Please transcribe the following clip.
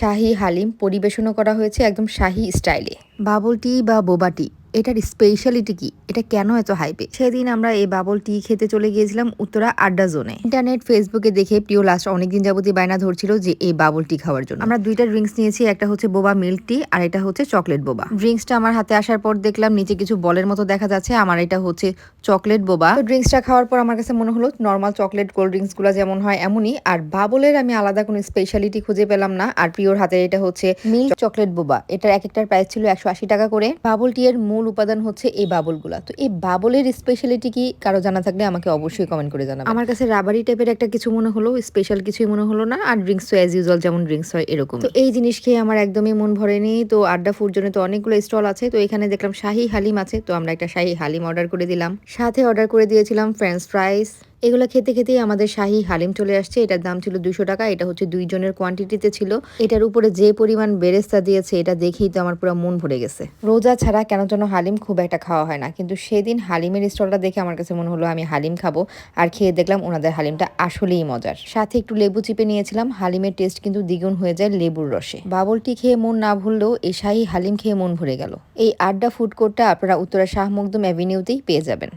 শাহি হালিম পরিবেশনও করা হয়েছে একদম শাহি স্টাইলে। বাবলটি বা বোবা টি এটার স্পেশালিটি কি? এটা কেন এত হাইপে সেদিন আমরা এই বাবল টি খেতে চলে গিয়েছিলাম উত্তরা আড্ডা জোনে ইন্টারনেট ফেসবুকে দেখে প্রিয় লাস্ট অনেকদিন যাবতীয় বায়না ধরছিল যে এই বাবল টি খাওয়ার জন্য। আমরা দুইটা ড্রিঙ্কস নিয়েছি, একটা হচ্ছে বোবা মিল্ক টি আর এটা হচ্ছে চকলেট বোবা ড্রিঙ্কসটা আমার হাতে আসার পর দেখলাম নিচে কিছু বলের মতো দেখা যাচ্ছে, আমার এটা হচ্ছে চকলেট বোবা তো ড্রিঙ্কসটা খাওয়ার পর আমার কাছে মনে হলো নর্মাল চকলেট কোল্ড ড্রিঙ্কসগুলো যেমন হয় এমনই, আর বাবলের আমি আলাদা কোনো স্পেশালিটি খুঁজে পেলাম না, আর প্রিয়র হাতে এটা হচ্ছে মিল্ক চকলেট বোবা এটার এক একটার প্রাইস ছিল একশো আশি টাকা করে। বাবল টি এর মূল উপাদান হচ্ছে এই বাবলগুলা। তো এই বাবলের স্পেশালিটি কি কারও জানা থাকলে আমাকে অবশ্যই কমেন্ট করে জানাবেন। আমার কাছে রাবারি টাইপের একটা কিছু মনে হলো স্পেশাল কিছুই মনে হলো না আর ড্রিঙ্কস তো অ্যাজ ইউজুয়াল যেমন ড্রিঙ্কস হয় এরকম। তো এই জিনিস খেয়ে আমার একদমই মন ভরেনি তো আড্ডা ফুড জন্য তো অনেকগুলো স্টল আছে তো এখানে দেখলাম শাহি হালিম আছে তো আমরা একটা শাহি হালিম অর্ডার করে দিলাম। সাথে অর্ডার করে দিয়েছিলাম ফ্রেঞ্চ ফ্রাইস এগুলো খেতে খেতেই আমাদের শাহি হালিম চলে আসছে। এটার দাম ছিল দুশো টাকা, এটা হচ্ছে দুইজনের কোয়ান্টিটিতে ছিল। এটার উপরে যে পরিমাণ বেরেস্তা দিয়েছে, এটা দেখেই তো আমার পুরো মন ভরে গেছে। রোজা ছাড়া কেন যেন হালিম খুব একটা খাওয়া হয় না। কিন্তু সেদিন হালিমের স্টলটা দেখে আমার কাছে মনে হলো, আমি হালিম খাব। আর খেয়ে দেখলাম ওনাদের হালিমটা আসলেই মজার। সাথে একটু লেবু চিপে নিয়েছিলাম। হালিমের টেস্ট কিন্তু দ্বিগুণ হয়ে যায় লেবুর রসে। বাবলটি খেয়ে মন না ভুললেও এই শাহি হালিম খেয়ে মন ভরে গেল। এই আড্ডা ফুড কোর্টটা আপনারা উত্তরা শাহ অ্যাভিনিউতেই পেয়ে যাবেন।